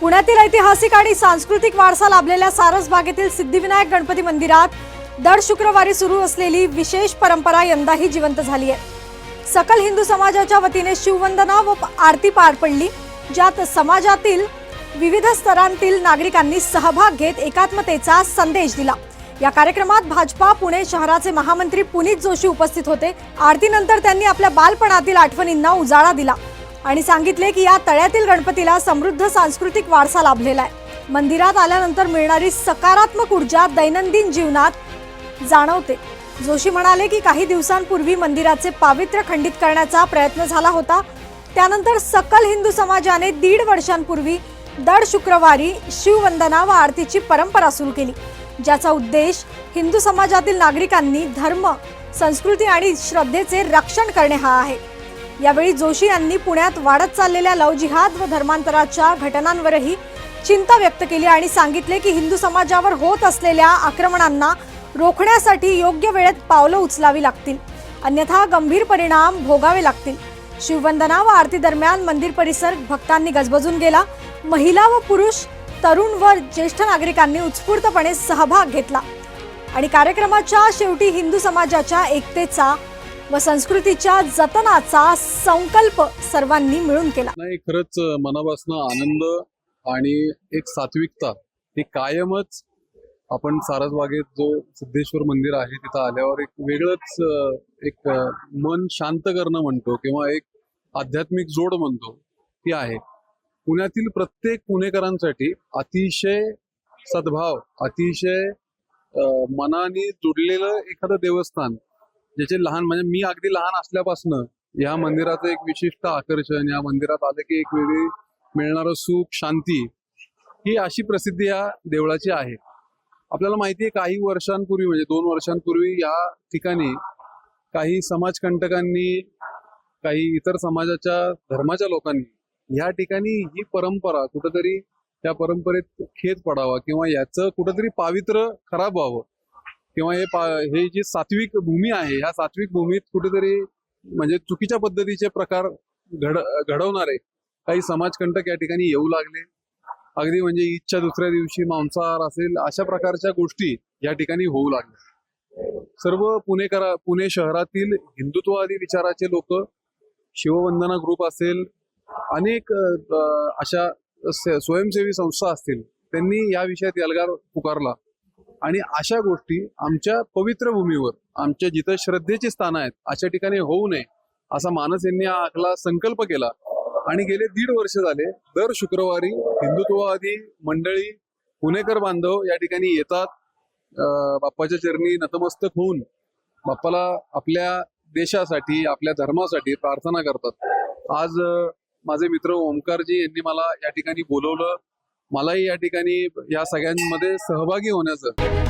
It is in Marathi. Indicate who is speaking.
Speaker 1: पुण्यातील ऐतिहासिक आणि सांस्कृतिक वारसा लाभलेल्या सारसबागेतील सिद्धिविनायक गणपती मंदिरात दर शुक्रवारी सुरू असलेली विशेष परंपरा यंदाही जिवंत झाली आहे. सकल हिंदू समाजाच्या वतीने शिववंदना व आरती पार पडली ज्यात समाजातील विविध स्तरांतील नागरिकांनी सहभाग घेत एकात्मतेचा संदेश दिला. या कार्यक्रमात भाजपा पुणे शहराचे महामंत्री पुनीत जोशी उपस्थित होते. आरतीनंतर त्यांनी आपल्या बालपणातील आठवणींना उजाळा दिला. आणि सांगितले की या तळ्यातील गणपतीला समृद्ध सांस्कृतिक वारसा लाभलेला आहे. मंदिरात आल्यानंतर मिळणारी सकारात्मक ऊर्जा दैनंदिन जीवनात जाणवते. जोशी म्हणाले की काही दिवसांपूर्वी मंदिराचे पावित्र्य खंडित करण्याचा प्रयत्न झाला होता. त्यानंतर सकल हिंदू समाजाने दीड वर्षांपूर्वी दर शुक्रवारी शिववंदना व आरतीची परंपरा सुरू केली. ज्याचा उद्देश हिंदू समाजातील नागरिकांनी धर्म संस्कृती आणि श्रद्धेचे रक्षण करणे हा आहे. यावेळी जोशी यांनी पुण्यात वाढत चाललेल्या लव जिहाद व धर्मांतराच्या घटनांवरही चिंता व्यक्त केली आणि सांगितले की हिंदू समाजावर होत असलेल्या आक्रमणांना रोखण्यासाठी योग्य वेळेत पावलं उचलावी लागतील. अन्यथा गंभीर परिणाम भोगावे लागतील. शिववंदना व आरती दरम्यान मंदिर परिसर भक्तांनी गजबजून गेला. महिला व पुरुष तरुण व ज्येष्ठ नागरिकांनी उत्स्फूर्तपणे सहभाग घेतला. आणि कार्यक्रमाच्या शेवटी हिंदू समाजाच्या एकतेचा व संस्कृतीच्या जतनाचा संकल्प सर्वांनी मिळून केला.
Speaker 2: नाही खरंच मनापासून आनंद आणि एक सात्विकता ही कायमच आपण सारसबागेत जो सिद्धेश्वर मंदिर आहे तिथं आल्यावर एक वेगळंच एक मन शांत करणं म्हणतो किंवा एक आध्यात्मिक जोड म्हणतो ती आहे. पुण्यातील प्रत्येक पुणेकरांसाठी अतिशय सद्भाव अतिशय मनाने जुडलेलं एखादं देवस्थान ज्याचे लहान म्हणजे मी अगदी लहान असल्यापासून या मंदिराचं एक विशिष्ट आकर्षण या मंदिरात आलं की एक वेगळी मिळणारं सुख शांती ही अशी प्रसिद्धी या देवळाची आहे. आपल्याला माहिती आहे काही वर्षांपूर्वी म्हणजे दोन वर्षांपूर्वी या ठिकाणी काही समाजकंटकांनी काही इतर समाजाच्या धर्माच्या लोकांनी या ठिकाणी ही परंपरा कुठंतरी त्या परंपरेत खेद पडावा किंवा याचं कुठंतरी पावित्र्य खराब व्हावं. किंवा हे पा हे जी सात्विक भूमी आहे ह्या सात्विक भूमीत कुठेतरी म्हणजे चुकीच्या पद्धतीचे प्रकार घड घडवणारे काही समाजकंटक या ठिकाणी येऊ लागले. अगदी म्हणजे ईदच्या दुसऱ्या दिवशी मांसाहार असेल अशा प्रकारच्या गोष्टी या ठिकाणी होऊ लागल्या. सर्व पुणेकरा पुणे शहरातील हिंदुत्ववादी विचाराचे लोक शिववंदना ग्रुप असेल अनेक अशा स्वयंसेवी संस्था असतील त्यांनी या विषयात एल्गार पुकारला. आणि अशा गोष्टी आमच्या पवित्र भूमीवर आमच्या जिथं श्रद्धेची स्थानं आहेत अशा ठिकाणी होऊ नये असा मानस यांनी आपला संकल्प केला. आणि गेले दीड वर्ष झाले दर शुक्रवारी हिंदुत्ववादी मंडळी पुणेकर बांधव या ठिकाणी येतात बाप्पाच्या चरणी नतमस्तक होऊन बाप्पाला आपल्या देशासाठी आपल्या धर्मासाठी प्रार्थना करतात. आज माझे मित्र ओंकारजी यांनी मला या ठिकाणी बोलवलं मलाही या ठिकाणी या सगळ्यांमध्ये सहभागी होण्याचं